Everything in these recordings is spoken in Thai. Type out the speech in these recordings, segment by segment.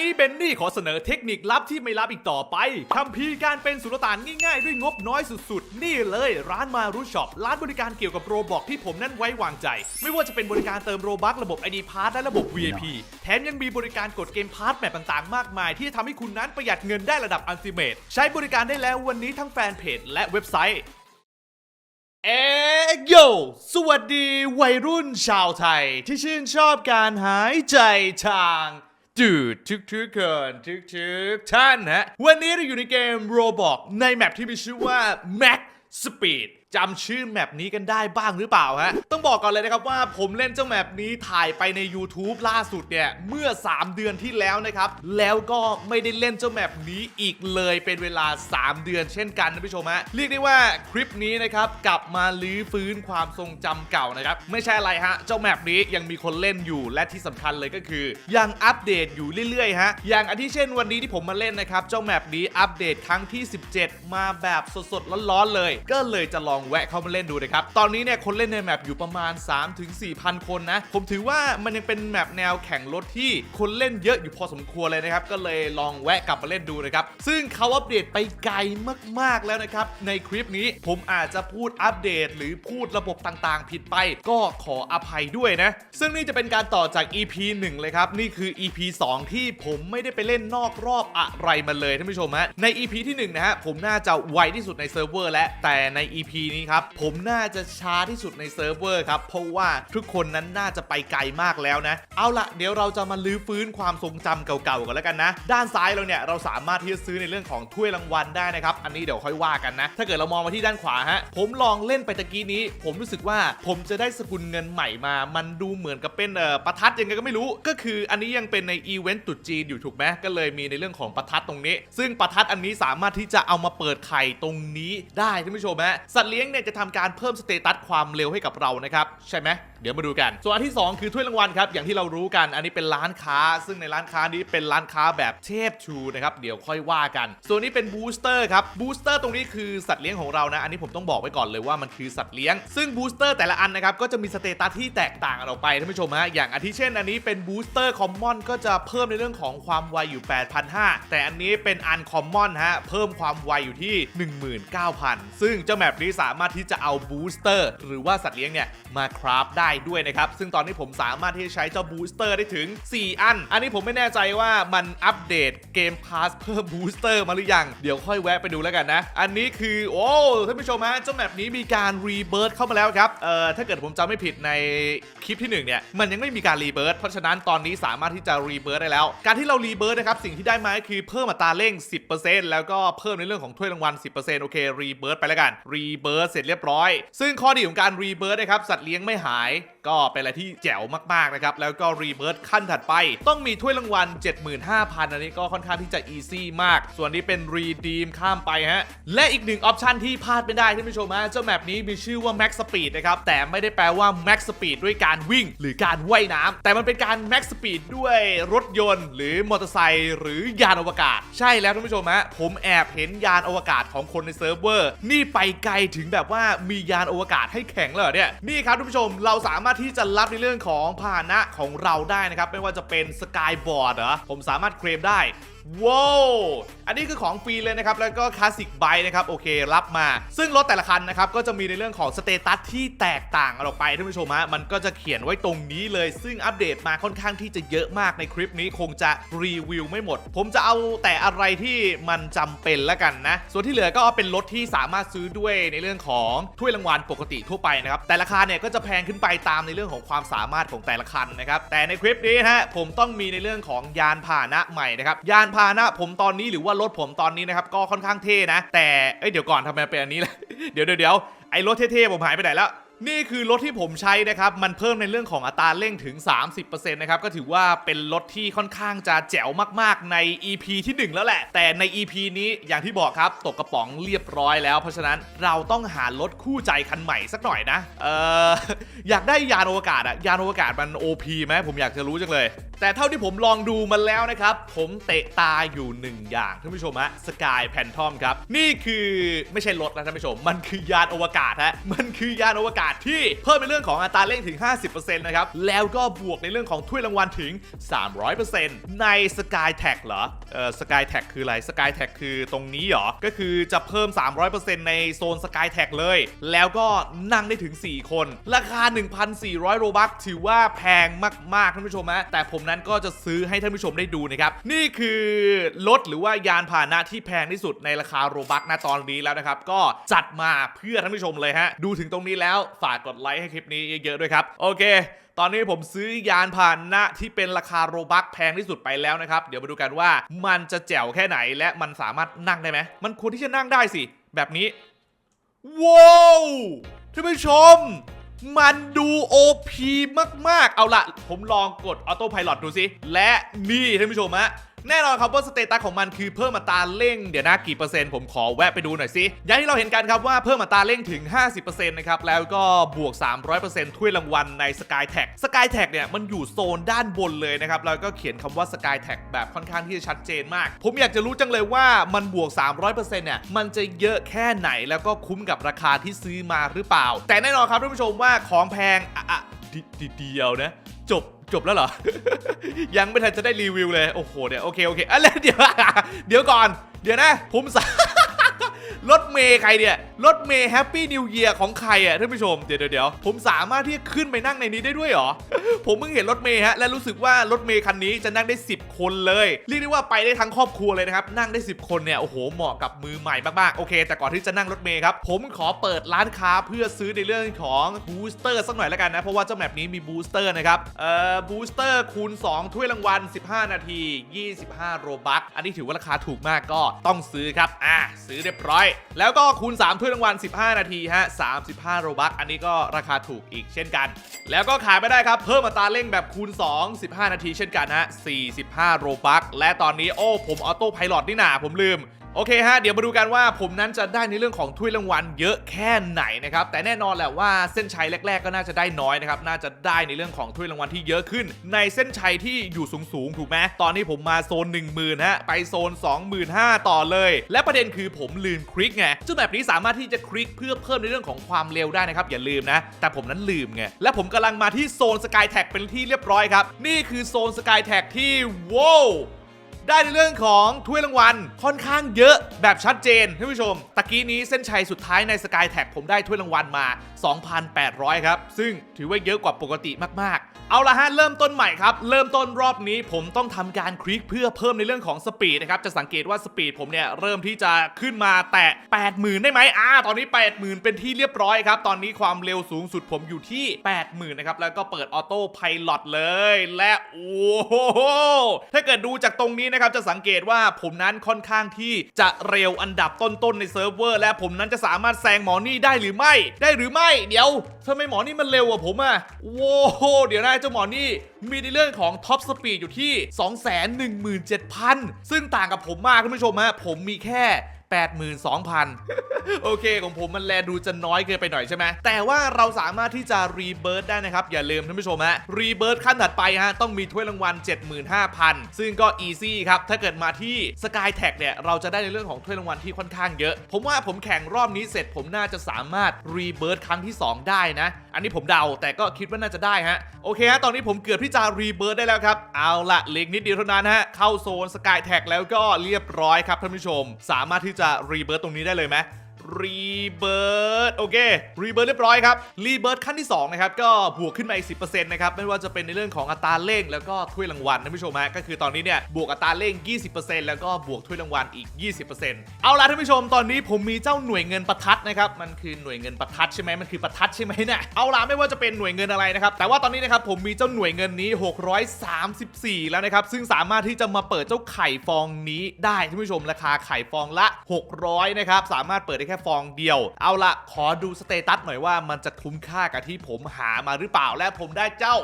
นี้เบนนี่ขอเสนอเทคนิคลับที่ไม่ลับอีกต่อไปคัมภีการเป็นสุลต่านง่ายๆ ด้วยงบน้อยสุดๆ นี่เลยร้านมารุช็อปร้านบริการเกี่ยวกับโรบอกที่ผมนั้นไว้วางใจ ไม่ว่าจะเป็นบริการเติมโรบัคระบบ ID p a s s และระบบ VIP แถมยังมีบริการกดเกมพาร์ทแบบต่างๆ มากมาย ที่จะทำให้คุณนั้นประหยัดเงินได้ระดับอัลติเมทใช้บริการได้แล้ววันนี้ทั้งแฟนเพจและเว็บไซต์เอโย สวัสดีวัยรุ่นชาวไทย ที่ชื่นชอบการหายใจทาง จืดทึกทึกเกินทึกทึกท่านฮะ วันนี้เราอยู่ในเกม Roblox ในแมปที่มีชื่อว่า Max Speed จำชื่อแมปนี้กันได้บ้างหรือเปล่าฮะ ต้องบอกก่อนเลยนะครับว่าผมเล่นเจ้าแมปนี้ถ่ายไปใน YouTube ล่าสุดเนี่ย เมื่อ 3 เดือนที่แล้วนะครับ แล้วก็ไม่ได้เล่นเจ้าแมปนี้อีกเลยเป็นเวลา 3 เดือนเช่นกันนะผู้ชมฮะ เรียกได้ว่าคลิปนี้นะครับ กลับมาลื้อฟื้นความทรงจำเก่านะครับ ไม่ใช่อะไรฮะ เจ้าแมปนี้ยังมีคนเล่นอยู่และที่สำคัญเลยก็คือ ยังอัปเดตอยู่เรื่อยๆฮะอย่างอาทิเช่นวันนี้ที่ผมมาเล่นนะครับเจ้าแมปนี้อัปเดตครั้งที่ 17 มาแบบสดๆร้อนๆเลย ก็เลยจะลององแวะเข้ามาเล่นดูนะครับ ตอนนี้เนี่ยคนเล่นในแมปอยู่ประมาณ 3-4,000 คนนะ ผมถือว่ามันยังเป็นแมปแนวแข่งรถที่คนเล่นเยอะอยู่พอสมควรเลยนะครับ ก็เลยลองแวะกลับมาเล่นดูนะครับ ซึ่งเขาอัปเดตไปไกลมาก ๆ แล้วนะครับ ในคลิปนี้ผมอาจจะพูดอัปเดต หรือพูดระบบต่างๆ ผิดไป ก็ขออภัยด้วยนะ ซึ่งนี่จะเป็นการต่อจาก EP 1 เลยครับ นี่คือ EP 2 ที่ผมไม่ได้ไปเล่นนอกรอบอะไรมาเลยท่านผู้ชมฮะ ใน EP ที่1นะฮะผมน่าจะไวที่สุดในเซิร์ฟเวอร์และแต่ใน EP นี้ครับ ผมน่าจะช้าที่สุดในเซิร์ฟเวอร์ครับ เพราะว่าทุกคนนั้นน่าจะไปไกลมากแล้วนะ เอาละเดี๋ยวเราจะมาลื้อฟื้นความทรงจำเก่าๆกันแล้วกันนะ ด้านซ้ายเราเนี่ยเราสามารถที่จะซื้อในเรื่องของถ้วยรางวัลได้นะครับ อันนี้เดี๋ยวค่อยว่ากันนะ ถ้าเกิดเรามองมาที่ด้านขวาฮะ ผมลองเล่นไปตะกี้นี้ ผมรู้สึกว่าผมจะได้สกุลเงินใหม่มา มันดูเหมือนกับเป็นเอ่อประทัดยังไงก็ไม่รู้ ก็คืออันนี้ยังเป็นในอีเวนต์ตรุษจีนอยู่ถูกไหมก็เลยมีในเรื่องของประทัดตรงนี้ ซึ่งประทัดอันนี้สามารถที่จะเอามาเปิดไข่ตรงนี้ได้ท่านผู้ชมฮะสัตว์เลี้ยงเนี่ยจะทำการเพิ่มสเตตัสความเร็วให้กับเรานะครับ ใช่ไหม เดี๋ยวมาดูกัน ส่วนอันที่ 2 คือถ้วยรางวัลครับ อย่างที่เรารู้กัน อันนี้เป็นร้านค้า ซึ่งในร้านค้านี้เป็นร้านค้าแบบเทพชูนะครับ เดี๋ยวค่อยว่ากัน ส่วนนี้เป็นบูสเตอร์ครับ บูสเตอร์ตรงนี้คือสัตว์เลี้ยงของเรานะ อันนี้ผมต้องบอกไว้ก่อนเลยว่ามันคือสัตว์เลี้ยง ซึ่งบูสเตอร์แต่ละอันนะครับ ก็จะมีสเตตัสที่แตกต่างกันออกไปท่านผู้ชมฮะ อย่างอาทิเช่น อันนี้เป็นบูสเตอร์คอมมอนก็จะเพิ่มในเรื่องของความไวอยู่ 8,500 แต่อันนี้เป็นอันคอมมอนฮะ เพิ่มความไวอยู่ที่ 19,000 ซึ่งเจ้าแมปนี้สามารถที่จะเอาบูสเตอร์หรือว่าสัตว์เลี้ยงเนี่ยมาคราฟได้ด้วยนะครับ ซึ่งตอนนี้ผมสามารถที่จะใช้เจ้าบูสเตอร์ได้ถึง 4 อัน อันนี้ผมไม่แน่ใจว่ามันอัปเดตเกมพาสเพิ่มบูสเตอร์มาหรือยัง เดี๋ยวค่อยแวะไปดูแล้วกันนะ อันนี้คือ โอ้ท่านผู้ชมฮะเจ้าแมปนี้มีการรีเบิร์ตเข้ามาแล้วครับ เอ่อ ถ้าเกิดผมจำไม่ผิดในคลิปที่หนึ่งเนี่ย มันยังไม่มีการรีเบิร์ตเพราะฉะนั้นตอนนี้สามารถที่จะรีเบิร์ตได้แล้ว การที่เรารีเบิร์ตนะครับ สิ่งที่ได้มาคือเพิ่มอัตราเร่ง 10%แล้วก็เพิ่มในเรื่องของถ้วยรางวัล 10%โอเครีเบิร์ไปแล้วกันรีเบิร์เสร็จเรียบร้อย ซึ่งข้อดีของการรีเบิร์นะครับสัตว์เลี้ยงไม่หาย die ก็เป็นอะไรที่แจ๋วมากๆนะครับ แล้วก็รีเบิร์ขั้นถัดไป ต้องมีถ้วยรางวัล 75,000 อันนี้ก็ค่อนข้างที่จะอีซี่มาก ส่วนนี้เป็นรีดีมข้ามไปฮะ และอีกหนึ่งออปชันที่พลาดไม่ได้ท่านผู้ชมฮะเจ้าแมปนี้มีชื่อว่า Max Speed นะครับ แต่ไม่ได้แปลว่า Max Speed ด้วยการวิ่ง หรือการว่ายน้ำแต่มันเป็นการ Max Speed ด้วยรถยนต์ หรือมอเตอร์ไซค์หรือยานอวกาศ ใช่แล้วท่านผู้ชมฮะผมแอบเห็นยานอวกาศของคนในเซิร์ฟเวอร์นี่ไปไกลถึงแบบว่ามียานอวกาศให้แข่งเลยเนี่ยนี่ครับท่านผู้ชมเราสามารถที่จะรับในเรื่องของพาหนะของเราได้นะครับ ไม่ว่าจะเป็นสกายบอร์ดเหรอผมสามารถเคลมได้ ว้าวอันนี้คือของฟรีเลยนะครับ แล้วก็คลาสสิกไบนะครับ โอเครับมา ซึ่งรถแต่ละคันนะครับ ก็จะมีในเรื่องของสเตตัสที่แตกต่างออกไปท่านผู้ชมฮะมันก็จะเขียนไว้ตรงนี้เลย ซึ่งอัปเดตมาค่อนข้างที่จะเยอะมากในคลิปนี้คงจะรีวิวไม่หมด ผมจะเอาแต่อะไรที่มันจำเป็นแล้วกันนะ ส่วนที่เหลือก็เอาเป็นรถที่สามารถซื้อด้วยในเรื่องของถ้วยรางวัลปกติทั่วไปนะครับแต่ราคาเนี่ยก็จะแพงขึ้นไปตามในเรื่องของความสามารถของแต่ละคันนะครับแต่ในคลิปนี้ฮะผมต้องมีในเรื่องของยานพาหนะใหม่นะครับยานพาหนะผมตอนนี้หรือว่ารถผมตอนนี้นะครับก็ค่อนข้างเท่นะ แต่เอ้ยเดี๋ยวก่อนทำไมเป็นอันนี้ล่ะเดี๋ยวเดี๋ยวเดี๋ยวไอ้รถเท่ๆผมหายไปไหนแล้ว นี่คือรถที่ผมใช้นะครับ มันเพิ่มในเรื่องของอัตราเร่งถึง 30%นะครับ ก็ถือว่าเป็นรถที่ค่อนข้างจะแจ๋วมากๆใน EP ที่ 1 แล้วแหละ แต่ใน EP นี้อย่างที่บอกครับ ตกกระป๋องเรียบร้อยแล้ว เพราะฉะนั้นเราต้องหารถคู่ใจคันใหม่สักหน่อยนะ เอออยากได้ยานอวกาศอะยานอวกาศมัน OP ไหมผมอยากจะรู้จังเลย แต่เท่าที่ผมลองดูมันแล้วนะครับ ผมเตะตาอยู่หนึ่งอย่างท่านผู้ชมฮะสกายแพนทอมครับ นี่คือไม่ใช่รถนะท่านผู้ชม มันคือยานอวกาศฮะ มันคือยานอวกาศดที่เพิ่มในเรื่องของอัตราเร่งถึง 50%นะครับ แล้วก็บวกในเรื่องของถ้วยรางวัลถึง 300%ใน Sky Tag เหรอ เออ Sky Tag คืออะไร Sky Tag คือตรงนี้เหรอ ก็คือจะเพิ่ม 300%ในโซน Sky Tag เลย แล้วก็นั่งได้ถึง 4 คน ราคา 1,400 โรบัคถือว่าแพงมากๆท่านผู้ชมฮะแต่ผมนั้นก็จะซื้อให้ท่านผู้ชมได้ดูนะครับ นี่คือรถหรือว่ายานพาหนะที่แพงที่สุดในราคาโรบัคณตอนนี้แล้วนะครับ ก็จัดมาเพื่อท่านผู้ชมเลยฮะ ดูถึงตรงนี้แล้วฝากกดไลค์ให้คลิปนี้เยอะๆด้วยครับ โอเค ตอนนี้ผมซื้อยานพาหนะที่เป็นราคาโรบัคแพงที่สุดไปแล้วนะครับ เดี๋ยวมาดูกันว่ามันจะแจ๋วแค่ไหนและมันสามารถนั่งได้ไหม มันควรที่จะนั่งได้สิ แบบนี้ ว้าวท่านผู้ชม มันดู OP มากๆ เอาละผมลองกดออโต้พ l o t ดูสิ และนี่ท่านผู้ชมฮะ แน่นอนครับว่าสเตตัสของมันคือเพิ่มอัตราเร่งเดี๋ยวนะกี่เปอร์เซ็นต์ผมขอแวะไปดูหน่อยสิอย่างที่เราเห็นกันครับว่าเพิ่มอัตราเร่งถึง 50%นะครับแล้วก็บวก 300%ถ้วยรางวัลใน Sky Tag Sky Tag เนี่ยมันอยู่โซนด้านบนเลยนะครับแล้วก็เขียนคำว่า Sky Tag แบบค่อนข้างที่จะชัดเจนมาก ผมอยากจะรู้จังเลยว่ามันบวก 300%เนี่ยมันจะเยอะแค่ไหนแล้วก็คุ้มกับราคาที่ซื้อมาหรือเปล่า แต่แน่นอนครับท่านผู้ชมว่าของแพงอะอะดดิเดียวนะ จบจบแล้วเหรอ ยังไม่ทันจะได้รีวิวเลย โอ้โหเนี่ยโอเคโอเคอะไรเดี๋ยว เดี๋ยวก่อน เดี๋ยวนะ ผมสารถเมย์ใครเนี่ย รถเมย์แฮปปี้นิวเยียร์ของใครอะท่านผู้ชม เดี๋ยวเดี๋ยวผมสามารถที่จะขึ้นไปนั่งในนี้ได้ด้วยเหรอ ผมเพิ่งเห็นรถเมย์ฮะ และรู้สึกว่ารถเมย์คันนี้จะนั่งได้ 10 คนเลย เรียกได้ว่าไปได้ทั้งครอบครัวเลยนะครับ นั่งได้ 10 คนเนี่ย โอ้โห เหมาะกับมือใหม่มากๆ โอเค แต่ก่อนที่จะนั่งรถเมย์ครับ ผมขอเปิดร้านค้าเพื่อซื้อในเรื่องของบูสเตอร์สักหน่อยแล้วกันนะ เพราะว่าเจ้าแมปนี้มีบูสเตอร์นะครับ เอ่อ บูสเตอร์คูณ 2 ถ้วยรางวัล 15 นาที 25 โรบัค อันนี้ถือว่าราคาถูกมากก็ต้องซื้อครับ อะซื้อเรียบร้อย แล้วก็คูณ3ถ้วยรางวัล 15 นาทีฮะ 35 โรบัค อันนี้ก็ราคาถูกอีกเช่นกัน แล้วก็ขายไม่ได้ครับ เพิ่มอัตราเร่งแบบคูณ 2 15 นาทีเช่นกันฮะ 45 โรบัค และตอนนี้โอ้ผมออโต้ไพลอตนี่นาผมลืม โอเคฮะ เดี๋ยวมาดูกันว่าผมนั้นจะได้ในเรื่องของถ้วยรางวัลเยอะแค่ไหนนะครับ แต่แน่นอนแหละว่าเส้นชัยแรก ๆ ก็น่าจะได้น้อยนะครับ น่าจะได้ในเรื่องของถ้วยรางวัลที่เยอะขึ้น ในเส้นชัยที่อยู่สูงๆถูกไหมตอนนี้ผมมาโซน 1 0,000ฮะไปโซน 25,000 ต่อเลย และประเด็นคือผมลืมคลิกไงซึ่งแบบนี้สามารถที่จะคลิกเพื่อเพิ่มในเรื่องของความเร็วได้นะครับอย่าลืมนะ แต่ผมนั้นลืมไงและผมกำลังมาที่โซนสกายแท็กเป็นที่เรียบร้อยครับนี่คือโซนสกายแท็กที่ว้าว ได้ในเรื่องของถ้วยรางวัลค่อนข้างเยอะแบบชัดเจนท่านผู้ชม ตะกี้นี้เส้นชัยสุดท้ายใน Sky Tag ผมได้ถ้วยรางวัลมา 2,800 ครับ ซึ่งถือว่าเยอะกว่าปกติมากๆ เอาละฮะเริ่มต้นใหม่ครับ เริ่มต้นรอบนี้ผมต้องทำการคลิกเพื่อเพิ่มในเรื่องของสปีดนะครับ จะสังเกตว่าสปีดผมเนี่ยเริ่มที่จะขึ้นมาแตะ 80,000 ได้ไหมอ่าตอนนี้ 80,000 เป็นที่เรียบร้อยครับ ตอนนี้ความเร็วสูงสุดผมอยู่ที่ 80,000 นะครับ แล้วก็เปิดออโต้ไพลอตเลย และโอ้โหถ้าเกิดดูจากตรงนี้นะครับจะสังเกตว่าผมนั้นค่อนข้างที่จะเร็วอันดับต้นๆในเซิร์ฟเวอร์และผมนั้นจะสามารถแซงหมอนี่ได้หรือไม่ ได้หรือไม่ เดี๋ยวทำไมหมอนี่มันเร็วกว่าผมอะโว้โหเดี๋ยวนะเจ้าหมอนี่มีในเรื่องของท็อปสปีดอยู่ที่ 217,000 ซึ่งต่างกับผมมากคุณผู้ชมฮะผมมีแค่ 82,000 โอเคของผมมันแลดูจะน้อยเกินไปหน่อยใช่ไหมแต่ว่าเราสามารถที่จะรีเบิร์ดได้นะครับ อย่าลืมท่านผู้ชมฮะรีเบิร์ดขั้นถัดไปฮะต้องมีถ้วยรางวัล 75,000 ซึ่งก็อีซี่ครับ ถ้าเกิดมาที่ Sky Tag เนี่ย เราจะได้ในเรื่องของถ้วยรางวัลที่ค่อนข้างเยอะ ผมว่าผมแข่งรอบนี้เสร็จผมน่าจะสามารถรีเบิร์ดครั้งที่ 2 ได้นะ อันนี้ผมเดาแต่ก็คิดว่าน่าจะได้ฮะโอเคฮะตอนนี้ผมเกือบที่จะรีเบิร์ดได้แล้วครับเอาละเล็กนิดเดียวเท่านั้นฮะเข้าโซน Sky Tag แล้วก็เรียบร้อยครับท่านผู้ชม สามารถที่จะจะรีเบิร์ตตรงนี้ได้เลยไหม รีเบิร์ดโอเครีเบิร์ดเรียบร้อยครับรีเบิร์ดขั้นที่2นะครับก็บวกขึ้นมาอีก10%นะครับไม่ว่าจะเป็นในเรื่องของอัตราเร่งแล้วก็ถ้วยรางวัลท่านผู้ชมฮะก็คือตอนนี้เนี่ยบวกอัตราเร่ง 20%แล้วก็บวกถ้วยรางวัลอีก 20%เอาล่ะท่านผู้ชมตอนนี้ผมมีเจ้าหน่วยเงินประทัดนะครับมันคือหน่วยเงินประทัดใช่ไหมมันคือประทัดใช่ไหมเนี่ยเอาล่ะไม่ว่าจะเป็นหน่วยเงินอะไรนะครับแต่ว่าตอนนี้นะครับผมมีเจ้าหน่วยเงินนี้ 634 แล้วนะครับซึ่งสามารถที่จะมาเปิดเจ้าไข่ฟองนี้ได้ท่านผู้ชมราคาไข่ฟองละ 600นะครับสามารถเปิดได้แค่ฟองเดียว เอาละขอดูสเตตัสหน่อยว่ามันจะคุ้มค่ากับที่ผมหามาหรือเปล่าและผมได้เจ้า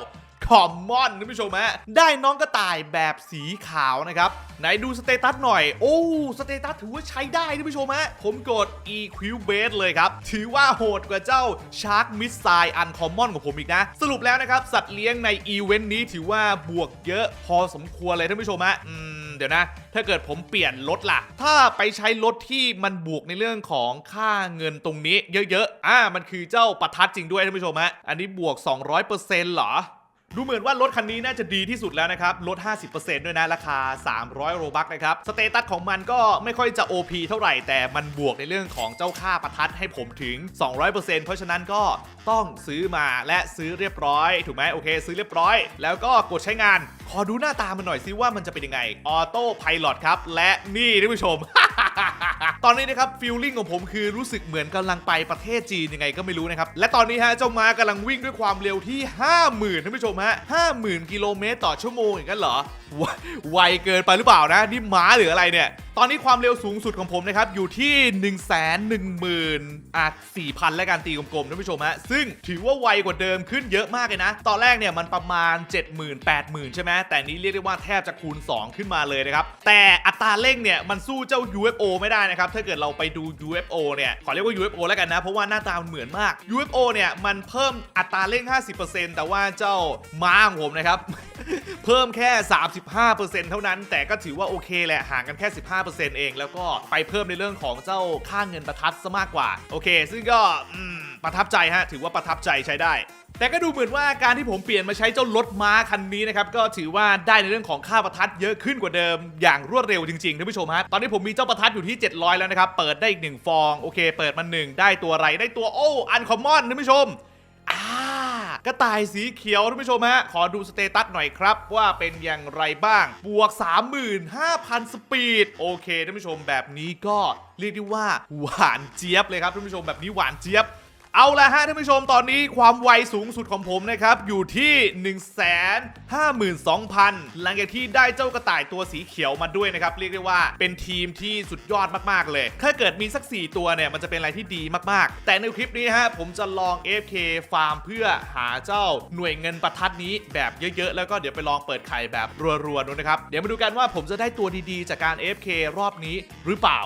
คอมมอนท่านผู้ชมฮะได้น้องกระต่ายแบบสีขาวนะครับ ไหนดูสเตตัสหน่อย โอ้สเตตัสถือว่าใช้ได้ท่านผู้ชมฮะผมกด EQ Base เลยครับ ถือว่าโหดกว่าเจ้า Shark Missile Uncommon ของผมอีกนะ สรุปแล้วนะครับ สัตว์เลี้ยงในอีเวนต์นี้ถือว่าบวกเยอะพอสมควรเลยท่านผู้ชมฮะอืม เดี๋ยวนะ ถ้าเกิดผมเปลี่ยนรถล่ะ ถ้าไปใช้รถที่มันบวกในเรื่องของค่าเงินตรงนี้เยอะๆ อ่า มันคือเจ้าประทัดจริงด้วยท่านผู้ชมฮะ อันนี้บวก 200%เหรอ ดูเหมือนว่ารถคันนี้น่าจะดีที่สุดแล้วนะครับ ลด 50%ด้วยนะ ราคา 300 โรบัคนะครับ สเตตัสของมันก็ไม่ค่อยจะ OP เท่าไหร่ แต่มันบวกในเรื่องของเจ้าค่าประทัดให้ผมถึง 200%เพราะฉะนั้นก็ต้องซื้อมาและซื้อเรียบร้อย ถูกไหมโอเค ซื้อเรียบร้อย แล้วก็กดใช้งาน ขอดูหน้าตามันหน่อยซิว่ามันจะเป็นยังไง ออโต้ไพลอตครับ และนี่ท่านผู้ชม ตอนนี้นะครับฟีลลิ่งของผมคือรู้สึกเหมือนกำลังไปประเทศจีนยังไงก็ไม่รู้นะครับ และตอนนี้ฮะเจ้าม้ากำลังวิ่งด้วยความเร็วที่ 50,000ท่านผู้ชมฮะ50,000 กิโลเมตรต่อชั่วโมงอย่างนั้นเหรอไวเกินไปหรือเปล่านะ นี่ม้าหรืออะไรเนี่ย ตอนนี้ความเร็วสูงสุดของผมนะครับ อยู่ที่ 1 1 0 0 0 0อะ4,000 และการตีกลมๆท่านผู้ชมฮะ ซึ่งถือว่าไวกว่าเดิมขึ้นเยอะมากเลยนะ ตอนแรกเนี่ยมันประมาณ 70,000 80,000 ใช่ไหมแต่นี้เรียกได้ว่าแทบจะคูณ 2 ขึ้นมาเลยนะครับ แต่อัตราเร่งเนี่ยมันสู้เจ้า UFO ไม่ได้นะครับ ถ้าเกิดเราไปดู UFO เนี่ย ขอเรียกว่า UFO แล้วกันนะ เพราะว่าหน้าตามันเหมือนมาก UFO เนี่ยมันเพิ่มอัตราเร่ง 50%แต่ว่าเจ้าม้าของผมนะครับเพิ่มแค่35%เท่านั้น แต่ก็ถือว่าโอเคแหละห่างกันแค่ 15%เอง แล้วก็ไปเพิ่มในเรื่องของเจ้าค่าเงินประทัดซะมากกว่า โอเค ซึ่งก็ประทับใจฮะถือว่าประทับใจใช้ได้แต่ก็ดูเหมือนว่าการที่ผมเปลี่ยนมาใช้เจ้ารถม้าคันนี้นะครับก็ถือว่าได้ในเรื่องของค่าประทัดเยอะขึ้นกว่าเดิมอย่างรวดเร็วจริงๆท่านผู้ชมฮะตอนนี้ผมมีเจ้าประทัดอยู่ที่ 700 แล้วนะครับ เปิดได้อีกหนึ่งฟอง โอเค เปิดมาหนึ่งได้ตัวอะไรได้ตัวโอ้อันคอมมอนท่านผู้ชมอ่า กระต่ายสีเขียวท่านผู้ชมฮะ ขอดูสเตตัสหน่อยครับว่าเป็นอย่างไรบ้าง บวก 35,000 สปีด โอเคท่านผู้ชมแบบนี้ก็เรียกได้ว่าหวานเจี๊ยบเลยครับท่านผู้ชมแบบนี้หวานเจี๊ยบ เอาละฮะท่านผู้ชมตอนนี้ความไวสูงสุดของผมนะครับอยู่ที่ 152,000 หลังจากที่ได้เจ้ากระต่ายตัวสีเขียวมาด้วยนะครับ เรียกได้ว่าเป็นทีมที่สุดยอดมากๆเลย ถ้าเกิดมีสัก 4 ตัวเนี่ย มันจะเป็นอะไรที่ดีมากๆ แต่ในคลิปนี้ฮะผมจะลอง AFK ฟาร์มเพื่อหาเจ้าหน่วยเงินประทัดนี้แบบเยอะๆ แล้วก็เดี๋ยวไปลองเปิดไข่แบบรัวๆดูนะครับเดี๋ยวมาดูกันว่าผมจะได้ตัวดีๆ จากการ AFK รอบนี้หรือเปล่า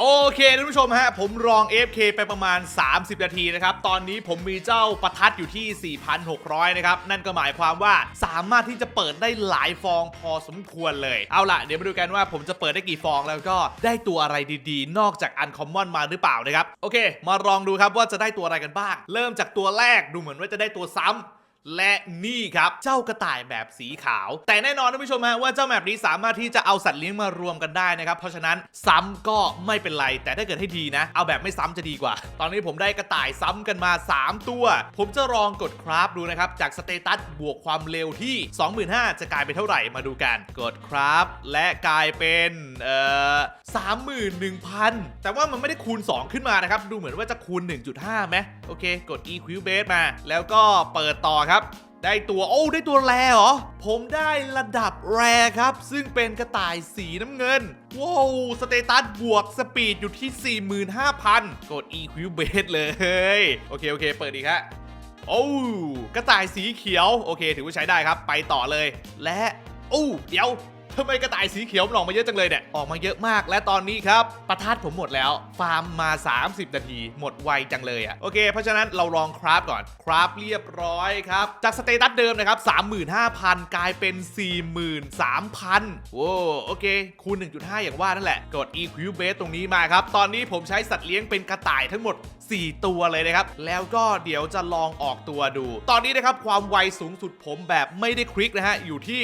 โอเคท่านผู้ชมฮะ ผมลอง AFK ไปประมาณ 30 นาทีนะครับ ตอนนี้ผมมีเจ้าประทัดอยู่ที่ 4,600 นะครับ นั่นก็หมายความว่าสามารถที่จะเปิดได้หลายฟองพอสมควรเลย เอาล่ะ เดี๋ยวมาดูกันว่าผมจะเปิดได้กี่ฟองแล้วก็ได้ตัวอะไรดีๆ นอกจากอันคอมมอนมาหรือเปล่านะครับ โอเค มาลองดูครับว่าจะได้ตัวอะไรกันบ้าง เริ่มจากตัวแรกดูเหมือนว่าจะได้ตัวซ้ำ และนี่ครับ เจ้ากระต่ายแบบสีขาว แต่แน่นอนท่านผู้ชมฮะว่าเจ้าแบบนี้สามารถที่จะเอาสัตว์เลี้ยงมารวมกันได้นะครับ เพราะฉะนั้นซ้ำก็ไม่เป็นไร แต่ถ้าเกิดให้ดีนะ เอาแบบไม่ซ้ำจะดีกว่า ตอนนี้ผมได้กระต่ายซ้ำกันมา 3 ตัว ผมจะลองกดคราฟดูนะครับ จากสเตตัสบวกความเร็วที่ 25,000 จะกลายเป็นเท่าไหร่มาดูกัน กดคราฟและกลายเป็นเอ่อ31,000แต่ว่ามันไม่ได้คูณ 2 ขึ้นมานะครับดูเหมือนว่าจะคูณ 1.5ไหมโอเค กด equibase มา แล้วก็เปิดต่อครับได้ตัวโอ้ได้ตัวแรเหรอ ผมได้ระดับแรครับ ซึ่งเป็นกระต่ายสีน้ำเงิน ว้าวสเตตัสบวกสปีดอยู่ที่ 45,000 กด equibase เลย โอเค โอเค เปิดอีกฮะโอ้กระต่ายสีเขียว โอเค ถือว่าใช้ได้ครับ ไปต่อเลย และโอ้เดี๋ยว ทำไมกระต่ายสีเขียวมันออกมาเยอะจังเลยเนี่ย ออกมาเยอะมาก และตอนนี้ครับ ประทัดผมหมดแล้ว ฟาร์มมา 30 นาที หมดไวจังเลยอะโอเค เพราะฉะนั้นเราลองคราฟก่อน คราฟเรียบร้อยครับ จากสเตตัสเดิมนะครับ 35,000 กลายเป็น 43,000 โว้โอเค คูณ 1.5 อย่างว่านั่นแหละ กด equibase ตรงนี้มาครับ ตอนนี้ผมใช้สัตว์เลี้ยงเป็นกระต่ายทั้งหมด 4 ตัวเลยนะครับ แล้วก็เดี๋ยวจะลองออกตัวดู ตอนนี้นะครับความไวสูงสุดผมแบบไม่ได้คลิกนะฮะ อยู่ที่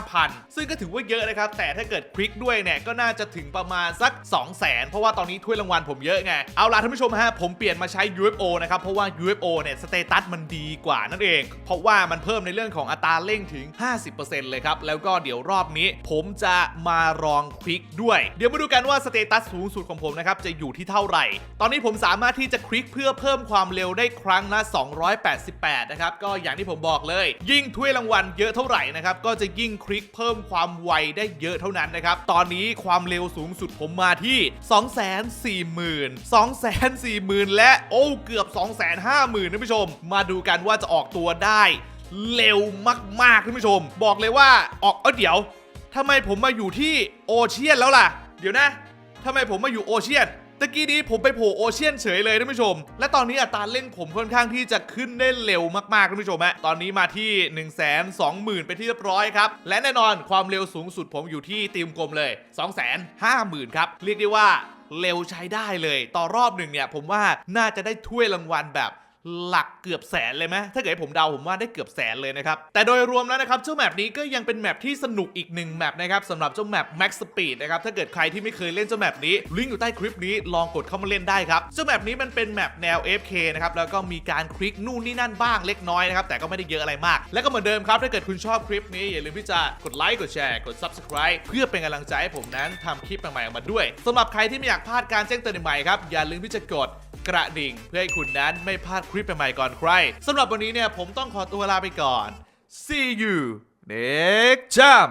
5,000 ซึ่งก็ถือว่าเยอะนะครับ แต่ถ้าเกิดคลิกด้วยเนี่ย ก็น่าจะถึงประมาณสัก 200,000 เพราะว่าตอนนี้ถ้วยรางวัลผมเยอะไง เอาล่ะท่านผู้ชมฮะ ผมเปลี่ยนมาใช้ UFO นะครับ เพราะว่า UFO เนี่ยสเตตัสมันดีกว่านั่นเอง เพราะว่ามันเพิ่มในเรื่องของอัตราเร่งถึง 50%เลยครับ แล้วก็เดี๋ยวรอบนี้ ผมจะมาลองคลิกด้วย เดี๋ยวมาดูกันว่าสเตตัสสูงสุดของผมนะครับจะอยู่ที่เท่าไหร่ ตอนนี้ผมสามารถที่จะคลิกเพื่อเพิ่มความเร็วได้ครั้งละ 288 นะครับ ก็อย่างที่ผมบอกเลย ยิ่งถ้วยรางวัลเยอะเท่าไหร่นะครับ ก็จะยิ่งคลิกเพิ่มความไวได้เยอะเท่านั้นนะครับ ตอนนี้ความเร็วสูงสุดผมมาที่ 240,000 240,000 และโอ้เกือบ 250,000ท่านผู้ชม มาดูกันว่าจะออกตัวได้เร็วมากๆท่านผู้ชม บอกเลยว่าออกเออเดี๋ยวทำไมผมมาอยู่ที่โอเชียนแล้วล่ะ เดี๋ยวนะทำไมผมมาอยู่โอเชียน ตะกี้นี้ผมไปโผล่โอเชียนเฉยเลยท่านผู้ชม และตอนนี้อัตราเล่นผมค่อนข้างที่จะขึ้นได้เร็วมากๆท่านผู้ชมฮะตอนนี้มาที่ 1 2 0 0 0 0ไปที่เรียบร้อยครับ และแน่นอนความเร็วสูงสุดผมอยู่ที่ตีมกลมเลย 2 5 0 0 0 0 ครับ เรียกได้ว่าเร็วใช้ได้เลย ต่อรอบหนึ่งเนี่ยผมว่าน่าจะได้ถ้วยรางวัลแบบ หลักเกือบแสนเลยไหมถ้าเกิดผมเดาผมว่าได้เกือบแสนเลยนะครับ แต่โดยรวมแล้วนะครับเจ้าแมปนี้ก็ยังเป็นแมปที่สนุกอีกหนึ่งแมปนะครับสำหรับเจ้าแมป Max Speed นะครับถ้าเกิดใครที่ไม่เคยเล่นเจ้าแมปนี้ลิงก์อยู่ใต้คลิปนี้ลองกดเข้ามาเล่นได้ครับเจ้าแมปนี้มันเป็นแมปแนว FK นะครับแล้วก็มีการคลิกนู่นนี่นั่นบ้างเล็กน้อยนะครับแต่ก็ไม่ได้เยอะอะไรมาก และก็เหมือนเดิมครับถ้าเกิดคุณชอบคลิปนี้อย่าลืมที่จะกดไลค์กดแชร์กด Subscribe เพื่อเป็นกำลังใจให้ผมนั้นทำคลิปใหม่ๆออกมาด้วยสำหรับใครที่ไม่อยากพลาดการแจ้งเตือนใหม่ครับอย่าลืมที่จะกด กระดิ่ง เพื่อให้คุณนั้นไม่พลาดคลิปใหม่ๆก่อนใครสำหรับวันนี้เนี่ยผมต้องขอตัวลาไปก่อน see you next time